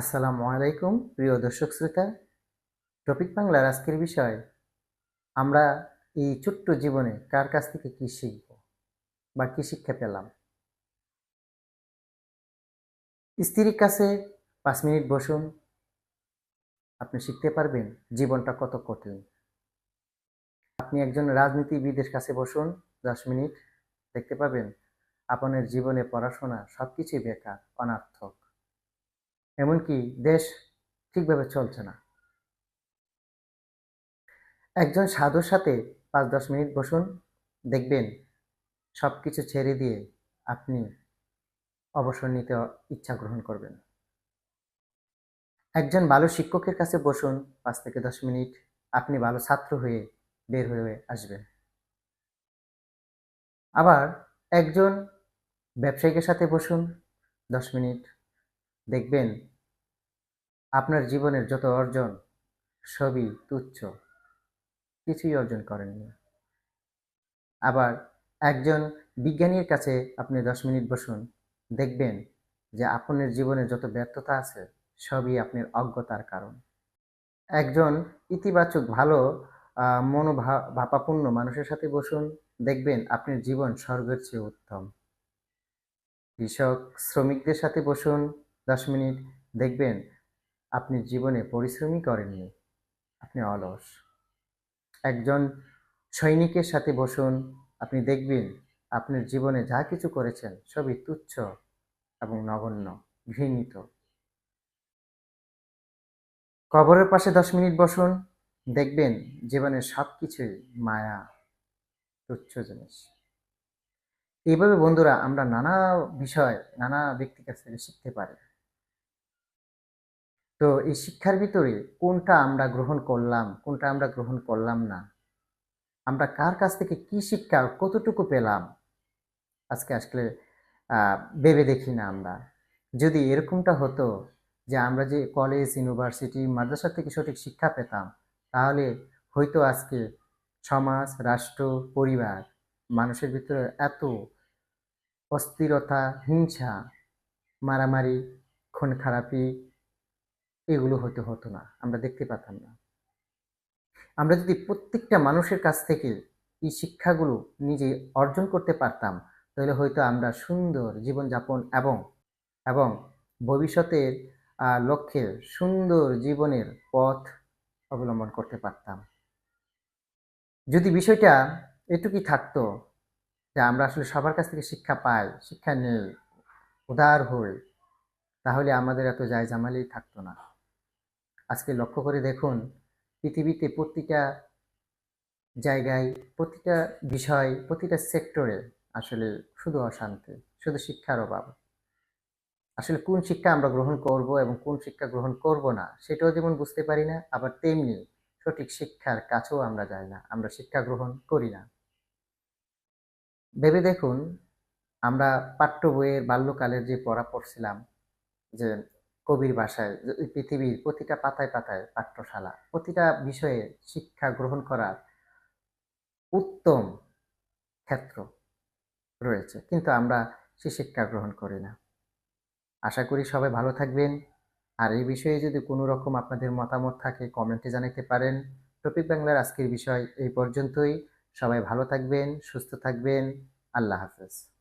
আসসালামু আলাইকুম, প্রিয় দর্শক শ্রোতা। টপিক বাংলার আজকের বিষয়, আমরা এই ছোট্ট জীবনে কার কাছ থেকে কি শিখব বা কি শিক্ষা পেলাম? স্ত্রীর কাছে পাঁচ মিনিট বসুন। আপনি শিখতে পারবেন জীবনটা কত কঠিন। আপনি একজন রাজনীতিবিদের কাছে বসুন, দশ মিনিট। দেখতে পাবেন, আপনার জীবনে পড়াশোনা সব কিছুই বেকার, অনার্থক। এমনকি দেশ ঠিকভাবে চলছে না। একজন সাধুর সাথে পাঁচ দশ মিনিট বসুন, দেখবেন সব কিছু ছেড়ে দিয়ে আপনি অবসর নিতে ইচ্ছা গ্রহণ করবেন। একজন ভালো শিক্ষকের কাছে বসুন, পাঁচ থেকে দশ মিনিট, আপনি ভালো ছাত্র হয়ে বের হয়ে আসবেন। আবার একজন ব্যবসায়িকের সাথে বসুন, দশ মিনিট, দেখবেন আপনার জীবনের যত অর্জন, সবই তুচ্ছ। কিছুই অর্জন করেননি। আবার একজন বিজ্ঞানীর কাছে আপনি দশ মিনিট বসুন, দেখবেন যে আপনার জীবনে যত ব্যর্থতা আছে, সবই আপনার অজ্ঞতার কারণ। একজন ইতিবাচক, ভালো মনোভাবাপন্ন মানুষের সাথে বসুন, দেখবেন আপনার জীবন স্বর্গের চেয়ে উত্তম। কৃষক, শ্রমিকদের সাথে বসুন দশ মিনিট, দেখবেন আপনি জীবনে পরিশ্রমই করেননি। আপনি অলস। একজন সৈনিকের সাথে বসুন, আপনি দেখবেন আপনার জীবনে যা কিছু করেছেন সবই তুচ্ছ এবং নগণ্য, ঘৃণিত। কবরের পাশে দশ মিনিট বসুন, দেখবেন জীবনের সব কিছুই মায়া, তুচ্ছ জিনিস। এইভাবে বন্ধুরা আমরা নানা বিষয়, নানা ব্যক্তির কাছ থেকে শিখতে পারি। তো এই শিক্ষার ভিতরে কোনটা আমরা গ্রহণ করলাম, কোনটা আমরা গ্রহণ করলাম না? আমরা কার কাছ থেকে কি শিক্ষা, কতটুকু পেলাম? আজকে আসলে ভেবে দেখি না আমরা। যদি এরকমটা হতো যে আমরা যে কলেজ ইউনিভার্সিটি মাদ্রাসা থেকে সঠিক শিক্ষা পেতাম, তাহলে হয়তো আজকে সমাজ, রাষ্ট্র, পরিবার মানুষের ভিতরে এত অস্থিরতা, হিংসা, মারামারি খুন খারাপি এগুলো হতে হতো না, আমরা দেখতে পেতাম না। আমরা যদি প্রত্যেকটা মানুষের কাছ থেকে এই শিক্ষাগুলো নিজে অর্জন করতে পারতাম, তাহলে হয়তো আমরা সুন্দর জীবনযাপন এবং এবং ভবিষ্যতের লক্ষ্যে সুন্দর জীবনের পথ অবলম্বন করতে পারতাম। যদি বিষয়টা এটুকুই থাকতো যে আমরা আসলে সবার কাছ থেকে শিক্ষা পাই, শিক্ষা নেই, উদার হই, তাহলে আমাদের এত জায়জামালেই থাকতো না। আজকে লক্ষ্য করে দেখুন, পৃথিবীতে প্রতিটা জায়গায়, প্রতিটা বিষয়, প্রতিটা সেক্টরে আসলে শুধু অশান্তি, শুধু শিক্ষার অভাব। আসলে কোন শিক্ষা আমরা গ্রহণ করব এবং কোন শিক্ষা গ্রহণ করব না, সেটাও যেমন বুঝতে পারি না, আবার তেমনি সঠিক শিক্ষার কাছেও আমরা যাই না, আমরা শিক্ষা গ্রহণ করি না। ভেবে দেখুন, আমরা পাঠ্য বইয়ের বাল্যকালের যে পড়া পড়ছিলাম, যে কবির ভাষায় পৃথিবীর প্রতিটা পাতায় পাতায় পাঠ্যশালা, প্রতিটা বিষয়ে শিক্ষা গ্রহণ করার উত্তম ক্ষেত্র রয়েছে, কিন্তু আমরা সে শিক্ষা গ্রহণ করি না। আশা করি সবাই ভালো থাকবেন। আর এই বিষয়ে যদি কোনো রকম আপনাদের মতামত থাকে, কমেন্টে জানাতে পারেন। টপিক বাংলার আজকের বিষয় এই পর্যন্তই। সবাই ভালো থাকবেন, সুস্থ থাকবেন। আল্লাহ হাফেজ।